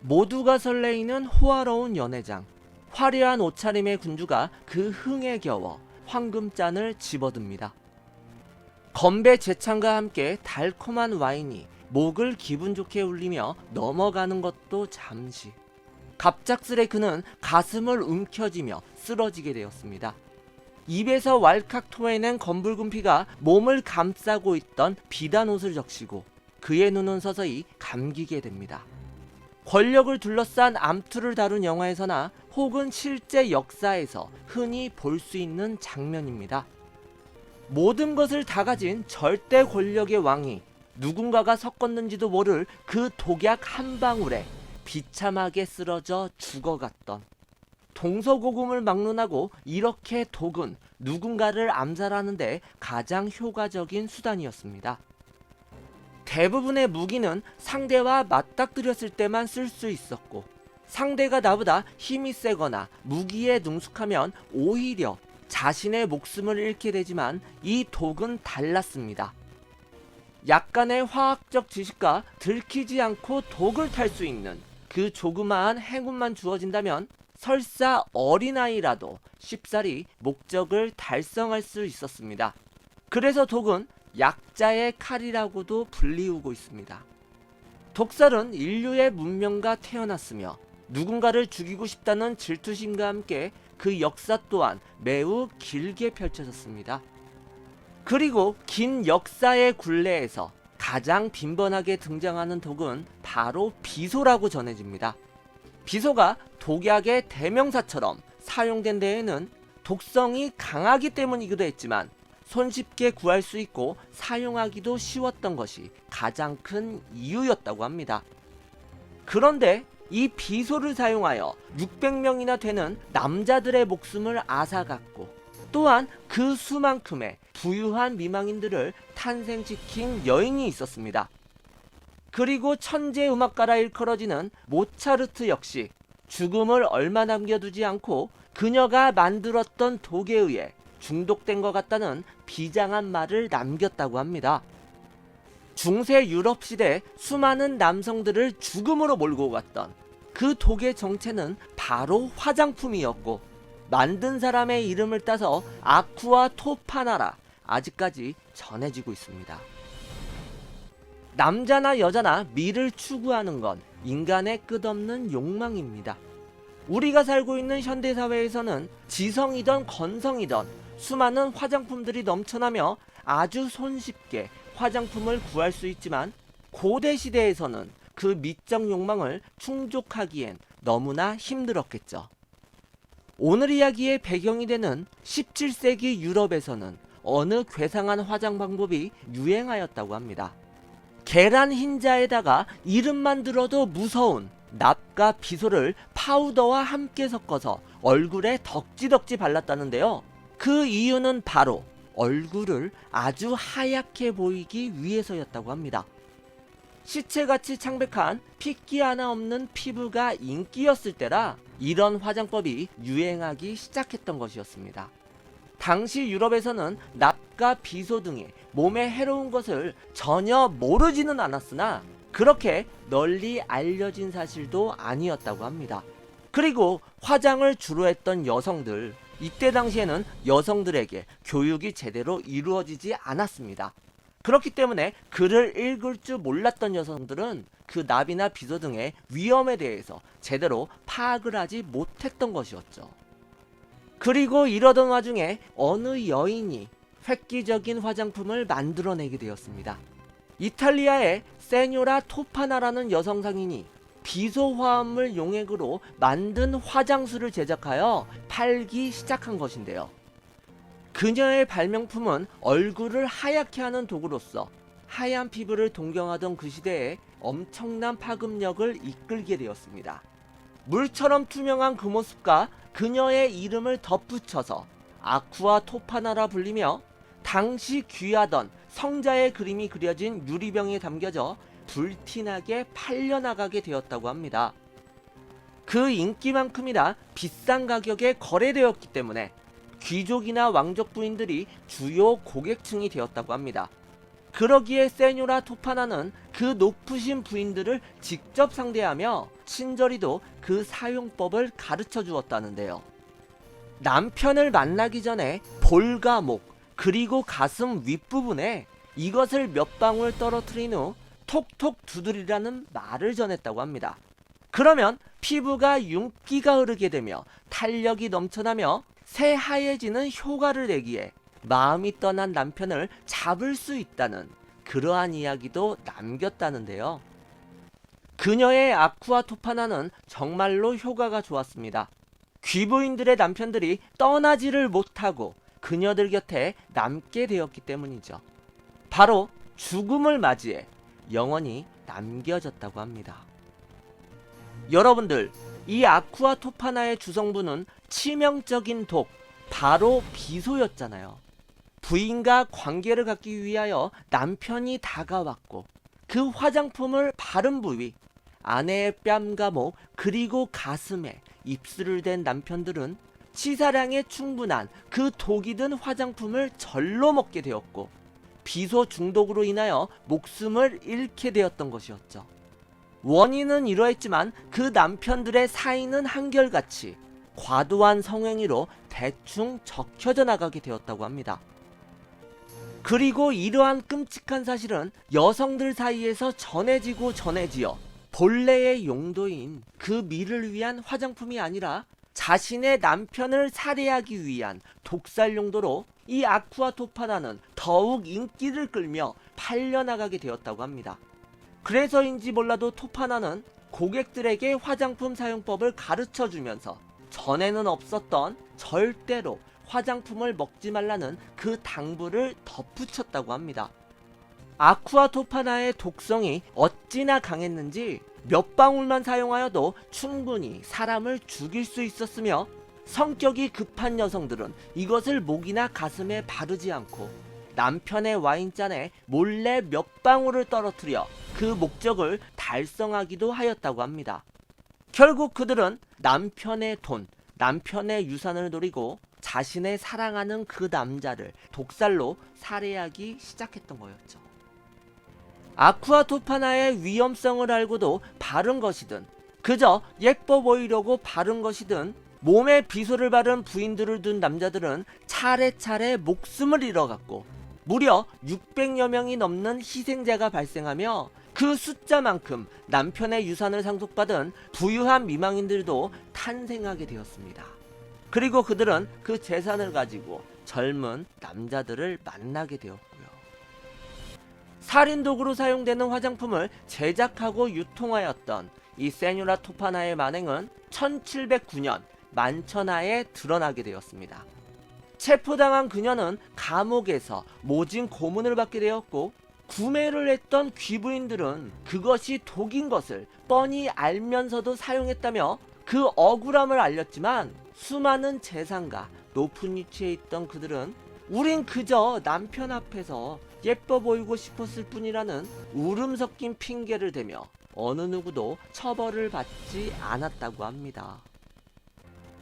모두가 설레이는 호화로운 연회장. 화려한 옷차림의 군주가 그 흥에 겨워 황금잔을 집어듭니다. 건배 재창과 함께 달콤한 와인이 목을 기분 좋게 울리며 넘어가는 것도 잠시. 갑작스레 그는 가슴을 움켜쥐며 쓰러지게 되었습니다. 입에서 왈칵 토해낸 검붉은 피가 몸을 감싸고 있던 비단 옷을 적시고 그의 눈은 서서히 감기게 됩니다. 권력을 둘러싼 암투를 다룬 영화에서나 혹은 실제 역사에서 흔히 볼 수 있는 장면입니다. 모든 것을 다 가진 절대 권력의 왕이 누군가가 섞었는지도 모를 그 독약 한 방울에 비참하게 쓰러져 죽어갔던 동서고금을 막론하고 이렇게 독은 누군가를 암살하는데 가장 효과적인 수단이었습니다. 대부분의 무기는 상대와 맞닥뜨렸을 때만 쓸 수 있었고 상대가 나보다 힘이 세거나 무기에 능숙하면 오히려 자신의 목숨을 잃게 되지만 이 독은 달랐습니다. 약간의 화학적 지식과 들키지 않고 독을 탈 수 있는 그 조그마한 행운만 주어진다면 설사 어린아이라도 쉽사리 목적을 달성할 수 있었습니다. 그래서 독은 약자의 칼이라고도 불리우고 있습니다. 독살은 인류의 문명과 태어났으며 누군가를 죽이고 싶다는 질투심과 함께 그 역사 또한 매우 길게 펼쳐졌습니다. 그리고 긴 역사의 굴레에서 가장 빈번하게 등장하는 독은 바로 비소라고 전해집니다. 비소가 독약의 대명사처럼 사용된 데에는 독성이 강하기 때문이기도 했지만 손쉽게 구할 수 있고 사용하기도 쉬웠던 것이 가장 큰 이유였다고 합니다. 그런데 이 비소를 사용하여 600명이나 되는 남자들의 목숨을 앗아갔고 또한 그 수만큼의 부유한 미망인들을 탄생시킨 여인이 있었습니다. 그리고 천재 음악가라 일컬어지는 모차르트 역시 죽음을 얼마 남겨두지 않고 그녀가 만들었던 독에 의해 중독된 것 같다는 비장한 말을 남겼다고 합니다. 중세 유럽 시대 수많은 남성들을 죽음으로 몰고 갔던 그 독의 정체는 바로 화장품이었고 만든 사람의 이름을 따서 아쿠아 토파나라 아직까지 전해지고 있습니다. 남자나 여자나 미를 추구하는 건 인간의 끝없는 욕망입니다. 우리가 살고 있는 현대사회에서는 지성이던 건성이던 수많은 화장품들이 넘쳐나며 아주 손쉽게 화장품을 구할 수 있지만 고대 시대에서는 그 미적 욕망을 충족하기엔 너무나 힘들었겠죠. 오늘 이야기의 배경이 되는 17세기 유럽에서는 어느 괴상한 화장 방법이 유행하였다고 합니다. 계란 흰자에다가 이름만 들어도 무서운 납과 비소를 파우더와 함께 섞어서 얼굴에 덕지덕지 발랐다는데요. 그 이유는 바로 얼굴을 아주 하얗게 보이기 위해서였다고 합니다. 시체같이 창백한 핏기 하나 없는 피부가 인기였을 때라 이런 화장법이 유행하기 시작했던 것이었습니다. 당시 유럽에서는 납과 비소 등의 몸에 해로운 것을 전혀 모르지는 않았으나 그렇게 널리 알려진 사실도 아니었다고 합니다. 그리고 화장을 주로 했던 여성들, 이때 당시에는 여성들에게 교육이 제대로 이루어지지 않았습니다. 그렇기 때문에 글을 읽을 줄 몰랐던 여성들은 그 납이나 비소 등의 위험에 대해서 제대로 파악을 하지 못했던 것이었죠. 그리고 이러던 와중에 어느 여인이 획기적인 화장품을 만들어내게 되었습니다. 이탈리아의 세뇨라 토파나라는 여성 상인이 비소 화합물 용액으로 만든 화장수를 제작하여 팔기 시작한 것인데요. 그녀의 발명품은 얼굴을 하얗게 하는 도구로서 하얀 피부를 동경하던 그 시대에 엄청난 파급력을 이끌게 되었습니다. 물처럼 투명한 그 모습과 그녀의 이름을 덧붙여서 아쿠아 토파나라 불리며 당시 귀하던 성자의 그림이 그려진 유리병에 담겨져 불티나게 팔려나가게 되었다고 합니다. 그 인기만큼이나 비싼 가격에 거래되었기 때문에 귀족이나 왕족 부인들이 주요 고객층이 되었다고 합니다. 그러기에 세뇨라 토파나는 그 높으신 부인들을 직접 상대하며 친절히도 그 사용법을 가르쳐 주었다는데요. 남편을 만나기 전에 볼과 목 그리고 가슴 윗부분에 이것을 몇 방울 떨어뜨린 후 톡톡 두드리라는 말을 전했다고 합니다. 그러면 피부가 윤기가 흐르게 되며 탄력이 넘쳐나며 새하얘지는 효과를 내기에 마음이 떠난 남편을 잡을 수 있다는 그러한 이야기도 남겼다는데요. 그녀의 아쿠아 토파나는 정말로 효과가 좋았습니다. 귀부인들의 남편들이 떠나지를 못하고 그녀들 곁에 남게 되었기 때문이죠. 바로 죽음을 맞이해 영원히 남겨졌다고 합니다. 여러분들, 이 아쿠아 토파나의 주성분은 치명적인 독, 바로 비소였잖아요. 부인과 관계를 갖기 위하여 남편이 다가왔고 그 화장품을 바른 부위, 아내의 뺨과 목 그리고 가슴에 입술을 댄 남편들은 치사량에 충분한 그 독이 든 화장품을 절로 먹게 되었고 비소 중독으로 인하여 목숨을 잃게 되었던 것이었죠. 원인은 이러했지만 그 남편들의 사이는 한결같이 과도한 성행위로 대충 적혀져 나가게 되었다고 합니다. 그리고 이러한 끔찍한 사실은 여성들 사이에서 전해지고 전해지어 본래의 용도인 그 미를 위한 화장품이 아니라 자신의 남편을 살해하기 위한 독살 용도로 이 아쿠아 토파나는 더욱 인기를 끌며 팔려나가게 되었다고 합니다. 그래서인지 몰라도 토파나는 고객들에게 화장품 사용법을 가르쳐 주면서 전에는 없었던 절대로 화장품을 먹지 말라는 그 당부를 덧붙였다고 합니다. 아쿠아 토파나의 독성이 어찌나 강했는지 몇 방울만 사용하여도 충분히 사람을 죽일 수 있었으며 성격이 급한 여성들은 이것을 목이나 가슴에 바르지 않고 남편의 와인잔에 몰래 몇 방울을 떨어뜨려 그 목적을 달성하기도 하였다고 합니다. 결국 그들은 남편의 돈, 남편의 유산을 노리고 자신의 사랑하는 그 남자를 독살로 살해하기 시작했던 거였죠. 아쿠아 토파나의 위험성을 알고도 바른 것이든 그저 예뻐 보이려고 바른 것이든 몸에 비소를 바른 부인들을 둔 남자들은 차례차례 목숨을 잃어갔고 무려 600여 명이 넘는 희생자가 발생하며 그 숫자만큼 남편의 유산을 상속받은 부유한 미망인들도 탄생하게 되었습니다. 그리고 그들은 그 재산을 가지고 젊은 남자들을 만나게 되었고요. 살인 도구로 사용되는 화장품을 제작하고 유통하였던 이 세뉴라 토파나의 만행은 1709년 만천하에 드러나게 되었습니다. 체포당한 그녀는 감옥에서 모진 고문을 받게 되었고 구매를 했던 귀부인들은 그것이 독인 것을 뻔히 알면서도 사용했다며 그 억울함을 알렸지만 수많은 재산가 높은 위치에 있던 그들은 우린 그저 남편 앞에서 예뻐 보이고 싶었을 뿐이라는 울음 섞인 핑계를 대며 어느 누구도 처벌을 받지 않았다고 합니다.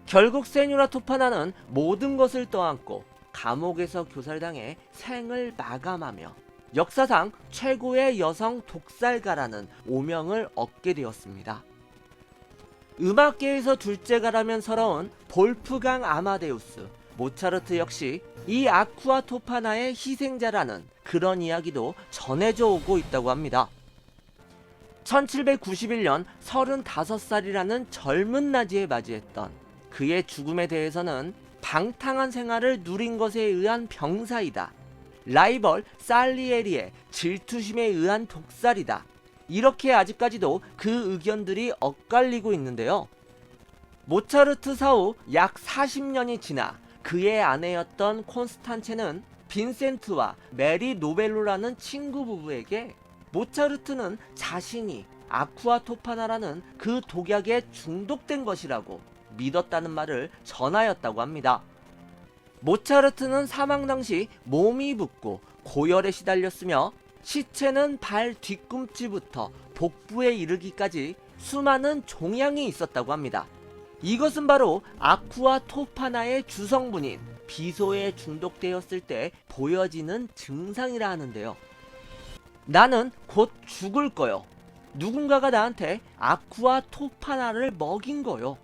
결국 세뉴라 토파나는 모든 것을 떠안고 감옥에서 교살당해 생을 마감하며 역사상 최고의 여성 독살가라는 오명을 얻게 되었습니다. 음악계에서 둘째가라면 서러운 볼프강 아마데우스, 모차르트 역시 이 아쿠아 토파나의 희생자라는 그런 이야기도 전해져 오고 있다고 합니다. 1791년 35살이라는 젊은 나이에 맞이했던 그의 죽음에 대해서는 방탕한 생활을 누린 것에 의한 병사이다. 라이벌 살리에리의 질투심에 의한 독살이다. 이렇게 아직까지도 그 의견들이 엇갈리고 있는데요. 모차르트 사후 약 40년이 지나 그의 아내였던 콘스탄체는 빈센트와 메리 노벨로라는 친구 부부에게 모차르트는 자신이 아쿠아 토파나라는 그 독약에 중독된 것이라고 믿었다는 말을 전하였다고 합니다. 모차르트는 사망 당시 몸이 붓고 고열에 시달렸으며 시체는 발 뒤꿈치부터 복부에 이르기까지 수많은 종양이 있었다고 합니다. 이것은 바로 아쿠아 토파나의 주성분인 비소에 중독되었을 때 보여지는 증상이라 하는데요. 나는 곧 죽을 거요. 누군가가 나한테 아쿠아 토파나를 먹인 거요.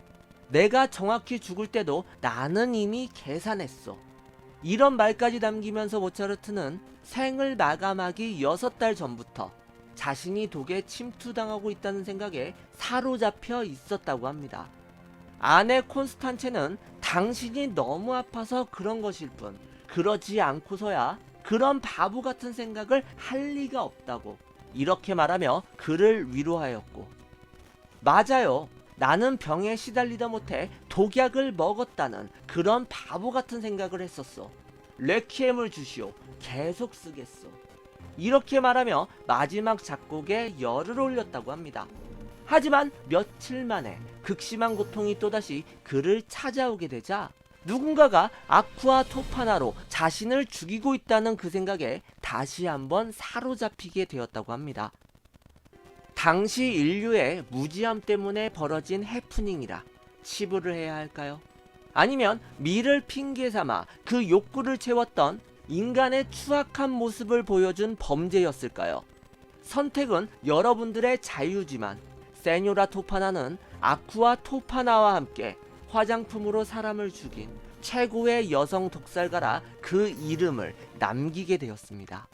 내가 정확히 죽을 때도 나는 이미 계산했어. 이런 말까지 남기면서 모차르트는 생을 마감하기 6달 전부터 자신이 독에 침투당하고 있다는 생각에 사로잡혀 있었다고 합니다. 아내 콘스탄체는 당신이 너무 아파서 그런 것일 뿐 그러지 않고서야 그런 바보 같은 생각을 할 리가 없다고 이렇게 말하며 그를 위로하였고 맞아요. 나는 병에 시달리다 못해 독약을 먹었다는 그런 바보 같은 생각을 했었어. 레퀴엠을 주시오. 계속 쓰겠어. 이렇게 말하며 마지막 작곡에 열을 올렸다고 합니다. 하지만 며칠 만에 극심한 고통이 또다시 그를 찾아오게 되자 누군가가 아쿠아 토파나로 자신을 죽이고 있다는 그 생각에 다시 한번 사로잡히게 되었다고 합니다. 당시 인류의 무지함 때문에 벌어진 해프닝이라 치부를 해야 할까요? 아니면 미를 핑계 삼아 그 욕구를 채웠던 인간의 추악한 모습을 보여준 범죄였을까요? 선택은 여러분들의 자유지만 세뇨라 토파나는 아쿠아 토파나와 함께 화장품으로 사람을 죽인 최고의 여성 독살가라 그 이름을 남기게 되었습니다.